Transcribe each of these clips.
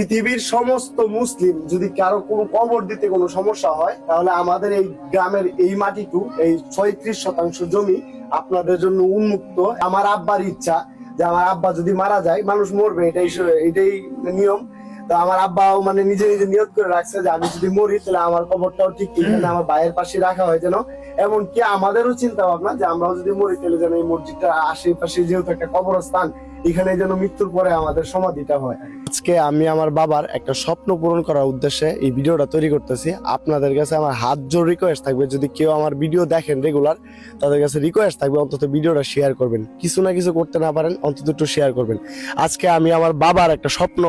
পৃথিবীর সমস্ত মুসলিম যদি কারও কোনো কবর দিতে কোনো সমস্যা হয়, তাহলে আমাদের এই গ্রামের এই মাটিটু এই ছয়ত্রিশ শতাংশ জমি আপনাদের জন্য উন্মুক্ত। আমার আব্বার ইচ্ছা যে আমার আব্বা যদি মারা যায়, মানুষ মরবে, এটাই এটাই নিয়ম। তো আমার আব্বাও মানে নিজে নিজে নিয়ত করে রাখছে যে আমি যদি মরি, তাহলে আমার কবরটাও ঠিক এখানে আমার ভাইয়ের পাশে রাখা হয় যেন। এমনকি আমাদেরও চিন্তা ভাবনা যে আমরাও যদি মরি, তাহলে যেন এই মসজিদটা আশেপাশে যেহেতু একটা কবরস্থান এখানে যেন মৃত্যুর পরে আমাদের সমাধিটা হয়। আজকে আমি আমার বাবার একটা স্বপ্ন পূরণ করার উদ্দেশ্যে এই ভিডিওটা তৈরি করতেছি। আপনাদের কাছে আমার হাত জোর রিকোয়েস্ট থাকবে। যদি কেউ আমার ভিডিও দেখেন রেগুলার তাদের কাছে রিকোয়েস্ট থাকবে অন্তত ভিডিওটা শেয়ার করবেন। কিছু না কিছু করতে না পারেন, অন্তত একটু শেয়ার করবেন। আজকে আমি আমার বাবার একটা স্বপ্ন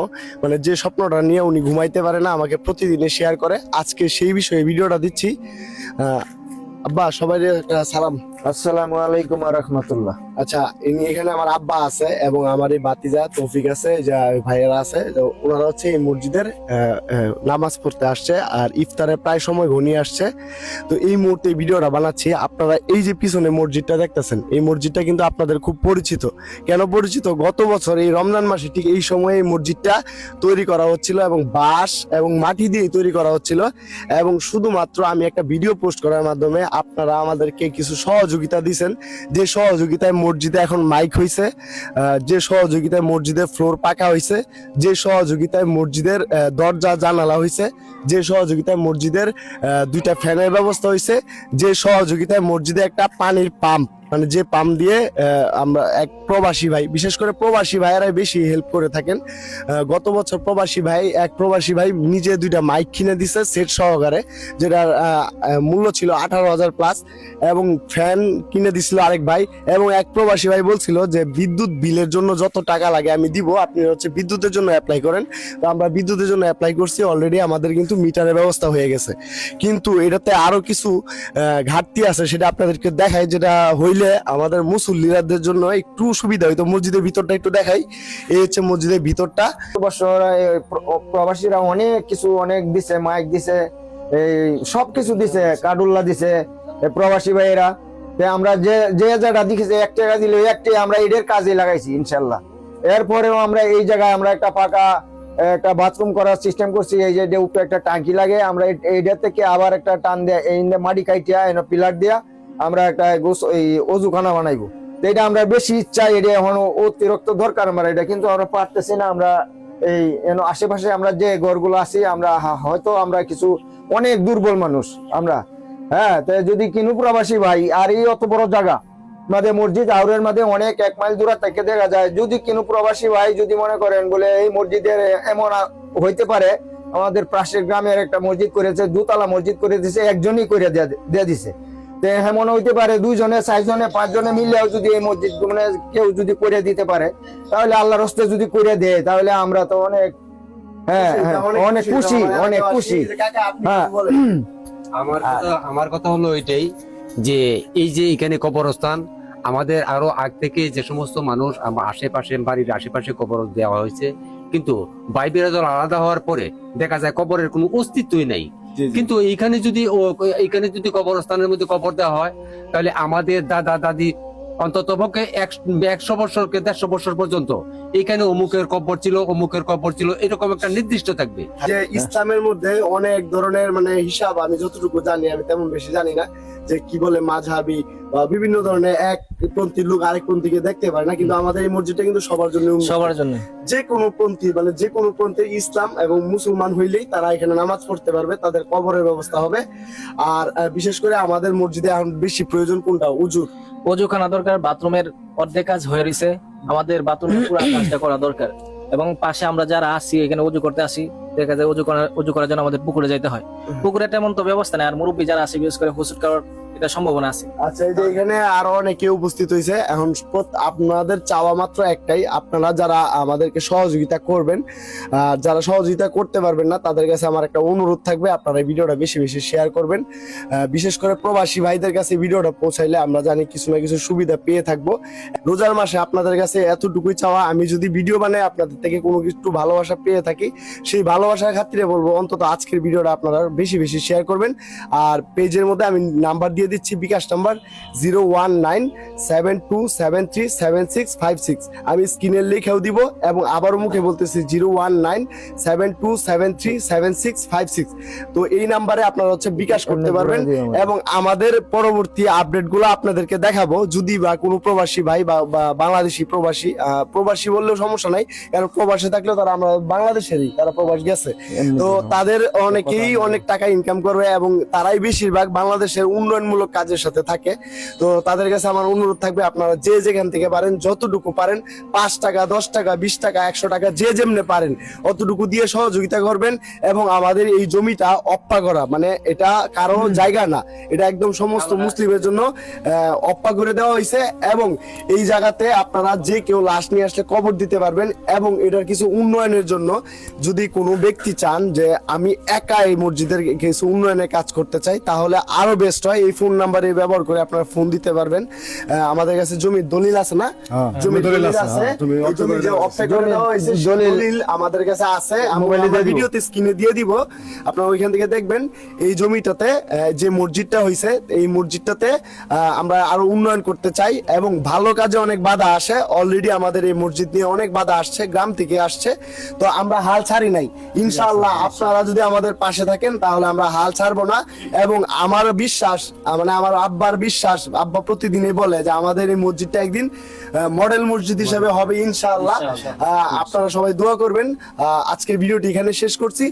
মানে যে স্বপ্নটা নিয়ে উনি ঘুমাইতে পারে না, আমাকে প্রতিদিনে শেয়ার করে। আজকে সেই বিষয়ে ভিডিওটা দিচ্ছি। আব্বা সবাই সালাম। আসসালামু আলাইকুম রহমতুল্লাহ। আচ্ছা ইনি এখানে আমার আব্বা আছে এবং আমার এই বাতিজা তৌফিক আছে, যা ভাইয়েরা আছে। ওনারা হচ্ছে এই মসজিদের নামাজ পড়তে আসছে আর ইফতারে প্রায় সময় ঘনিয়ে আসছে। তো এই মুহূর্তে ভিডিওটা বানাচ্ছি। আপনারা এই যে পিছনে মসজিদটা দেখতেছেন, এই মসজিদটা কিন্তু আপনাদের খুব পরিচিত। কেন পরিচিত? গত বছর এই রমজান মাসে ঠিক এই সময়ে এই মসজিদটা তৈরি করা হচ্ছিল এবং বাঁশ এবং মাটি দিয়ে তৈরি করা হচ্ছিল। এবং শুধুমাত্র আমি একটা ভিডিও পোস্ট করার মাধ্যমে আপনারা আমাদেরকে কিছু সহযোগিতা দিছেন। যে সহযোগিতায় মসজিদে এখন মাইক হয়েছে যে সহযোগিতায় মসজিদে ফ্লোর পাকা হয়েছে যে সহযোগিতায় মসজিদের দরজা, জানালা হয়েছে যে সহযোগিতায় মসজিদের দুইটা ফ্যানের ব্যবস্থা হয়েছে যে সহযোগিতায় মসজিদে একটা পানির পাম্প মানে যে পাম্প দিয়ে আমরা এক প্রবাসী ভাই, বিশেষ করে প্রবাসী ভাইয়েরাই বেশি হেল্প করে থাকেন। গত বছর প্রবাসী ভাই, এক প্রবাসী ভাই নিজে দুইটা মাইক কিনে দিছে সেট সহকারে, যেটার মূল্য ছিল আঠারো হাজার প্লাস এবং ফ্যান কিনে দিছিল আরেক ভাই এবং এক প্রবাসী ভাই বলছিল যে, বিদ্যুৎ বিলের জন্য যত টাকা লাগে আমি দিব, আপনি হচ্ছে বিদ্যুতের জন্য অ্যাপ্লাই করেন। তো আমরা বিদ্যুতের জন্য অ্যাপ্লাই করছি অলরেডি আমাদের কিন্তু মিটারের ব্যবস্থা হয়ে গেছে। কিন্তু এটাতে আরও কিছু ঘাটতি আছে, সেটা আপনাদেরকে দেখায় যেটা হইলে আমাদের মুসল্লিরাদের জন্য একটু সুবিধা হইতো। মসজিদের ভিতরটা একটু দেখাই। এই হচ্ছে মসজিদের ভিতরটা। প্রবাসীরা অনেক কিছু, অনেক দিছে, মাইক দিছে, এই সব কিছু দিছে কাডুল্লা দিছে প্রবাসী ভাইয়েরা। আমরা যে যে যেটা দিয়েছে এক টাকা দিলে ওই একটাই আমরা এদের কাজে লাগাইছি, ইনশাল্লাহ। এরপরেও আমরা এই জায়গায় আমরা একটা পাকা একটা বাথরুম করার সিস্টেম করছি। এই যে উপরে একটা টাঙ্কি লাগে, আমরা এই- এইটা থেকে আবার একটা টান দেয়া, এই মাটি কাইটিয়া, এনে পিলার দিয়া আমরা একটা অজুখানা বানাইবো। এটা আমরা বেশি ইচ্ছা এটা এখন অতিরিক্ত দরকার আমার, এটা কিন্তু আমরা পারতেছি না, আমরা এই আশেপাশে আমরা যে ঘরগুলো আছি, আমরা হয়তো আমরা কিছু অনেক দুর্বল মানুষ, আমরা। হ্যাঁ তাই যদি কিনু প্রবাসী ভাই, আর এই অত বড় জায়গা মাঝে মসজিদ আউরের মাঝে অনেক, এক মাইল দূরে থেকে দেখা যায়, যদি কিনু প্রবাসী ভাই যদি মনে করেন বলে এই মসজিদের এমন হইতে পারে, আমাদের পাশের গ্রামের একটা মসজিদ করেছে, দুতলা মসজিদ করে দিছে, একজনই করে দিয়ে দিছে। তো এমন হইতে পারে দুইজনে চারজনে পাঁচজনে মিললেও যদি এই মসজিদ মানে কেউ যদি করে দিতে পারে তাহলে আল্লাহর হস্তে যদি করে দেয় তাহলে আমরা তো অনেক হ্যাঁ হ্যাঁ অনেক খুশি অনেক খুশি হ্যাঁ। আমার কথা আমার কথা হলো এটাই যে এই যে এখানে কবরস্থান আমাদের আরও আগ থেকে যে সমস্ত মানুষ আশেপাশে বাড়ির আশেপাশে কবর দেওয়া হয়েছে কিন্তু বাইবের দল আলাদা হওয়ার পরে দেখা যায় কবরের কোনো অস্তিত্বই নাই। কিন্তু এইখানে যদি এখানে যদি কবরস্থানের মধ্যে কবর দেওয়া হয় তাহলে আমাদের দাদা দাদি অন্তত পক্ষে এক- একশো বছরকে দেড়শো বছর পর্যন্ত। এখানে অমুকের কবর ছিল অমুকের কবর ছিল এরকম একটা নির্দিষ্ট থাকবে। যে ইসলামের মধ্যে অনেক ধরনের মানে হিসাব আমি যতটুকু জানি আমি তেমন বেশি জানি না যে কি বলে মাঝহাবি বা বিভিন্ন ধরনের এক পন্থীর লোক আরেক পন্থীকে দেখতে পারে না কিন্তু আমাদের এই মসজিদটা কিন্তু সবার জন্য। সবার জন্য। যে কোনো পন্থী মানে যে কোনো পন্থীর ইসলাম এবং মুসলমান হইলেই তারা এখানে নামাজ পড়তে পারবে তাদের কবরের ব্যবস্থা হবে। আর বিশেষ করে আমাদের মসজিদে এখন বেশি প্রয়োজন কোনটা? উজুর। অজুখানা দরকার বাথরুমের অর্ধেক কাজ হয়ে রয়েছে আমাদের বাথরুমের পুরো কাজটা করা দরকার। এবং পাশে আমরা যারা আসি এখানে উজু করতে আসি দেখা যায় উজু করার উজু করার জন্য আমাদের পুকুরে যাইতে হয়। পুকুরে তেমন তো ব্যবস্থা নেই আর মুরব্বী যারা আসে বিশেষ করে হুসুট করার এটা সম্ভাবনা আছে। আচ্ছা এই যে এখানে আরও অনেকে উপস্থিত হয়েছে এখন আপনাদের চাওয়া মাত্র একটাই। আপনারা যারা আমাদেরকে সহযোগিতা করবেন যারা সহযোগিতা করতে পারবেন না, তাদের কাছে আমার একটা অনুরোধ থাকবে। আপনারা ভিডিওটা বেশি বেশি শেয়ার করবেন। বিশেষ করে প্রবাসী ভাইদের কাছে ভিডিওটা পৌঁছাইলে আমরা জানি কিছু না কিছু সুবিধা পেয়ে থাকব। রোজার মাসে আপনাদের কাছে এতটুকুই চাওয়া। আমি যদি ভিডিও বানাই, আপনাদের থেকে কোনো কিছু ভালোবাসা পেয়ে থাকি। সেই ভালোবাসার খাতিরে বলব, অন্তত আজকের ভিডিওটা আপনারা বেশি বেশি শেয়ার করবেন। আর পেজের মধ্যে আমি নাম্বার দিয়ে দিয়ে দিচ্ছি bKash number zero one nine seven two seven three seven six five six. আমি স্ক্রিনের লিখেও দিব এবং আবারও মুখে বলতেছি zero one nine seven two seven three seven six five six. তো এই নাম্বারে আপনারা হচ্ছে বিকাশ করতে পারবেন এবং আমাদের পরবর্তী আপডেটগুলো আপনাদেরকে দেখাবো। যদি বা কোনো প্রবাসী ভাই বা বাংলাদেশি প্রবাসী আহ, প্রবাসী বললেও সমস্যা নাই কারণ প্রবাসে থাকলেও তারা আমরা বাংলাদেশেরই তারা প্রবাস গেছে। তো তাদের অনেকেই অনেক টাকা ইনকাম করবে এবং তারাই বেশিরভাগ বাংলাদেশের উন্নয়নমূলক কাজের সাথে থাকে। তো তাদের কাছে আমার অনুরোধ থাকবে আপনারা যে যেখান থেকে পারেন যতটুকু পারেন পাঁচ টাকা দশ টাকা বিশ টাকা একশো টাকা যে যেমনে পারেন অতটুকু দিয়ে সহযোগিতা করবেন এবং আমাদের এই জমিটা অপ্পা করা। মানে এটা কারও জায়গা না। এটা একদম সমস্ত মুসলিমের জন্য অপ্পা করে দেওয়া হয়েছে এবং এই জায়গাতে আপনারা যে কেউ লাশ নিয়ে আসলে কবর দিতে পারবেন এবং এটার কিছু উন্নয়নের জন্য যদি কোনো ব্যক্তি চান যে আমি একা এই মসজিদের কিছু উন্নয়নের কাজ করতে চাই তাহলে আরও বেস্ট হয়। এই ফোন নাম্বারে ব্যবহার করে আপনারা ফোন দিতে পারবেন। আমাদের কাছে জমির দলিল আছে না? হ্যাঁ, জমির দলিল আছে, হ্যাঁ, জমি দলিল- আমাদের কাছে আছে। আমরা। ভিডিওতে স্ক্রিনে দিয়ে দিব। আপনারা ওইখান থেকে দেখবেন এই জমিটাতে যে মসজিদটা হয়েছে এই মসজিদটাতে আমরা আরও উন্নয়ন করতে চাই এবং ভালো কাজে অনেক বাধা আসে। অলরেডি আমাদের এই মসজিদ নিয়ে অনেক বাধা আসছে গ্রাম থেকে আসছে। তো আমরা হাল ছাড়ি নাই। ইনশাআল্লাহ আপনারা যদি আমাদের পাশে থাকেন তাহলে আমরা হাল ছাড়বো না। এবং আমার বিশ্বাস মানে আমার আব্বার বিশ্বাস আব্বা প্রতিদিনই বলে যে আমাদের এই মসজিদটা একদিন মডেল মসজিদ হিসেবে হবে ইনশাআল্লাহ। আহ, আপনারা সবাই দোয়া করবেন। আহ, আজকের ভিডিওটি এখানে শেষ করছি।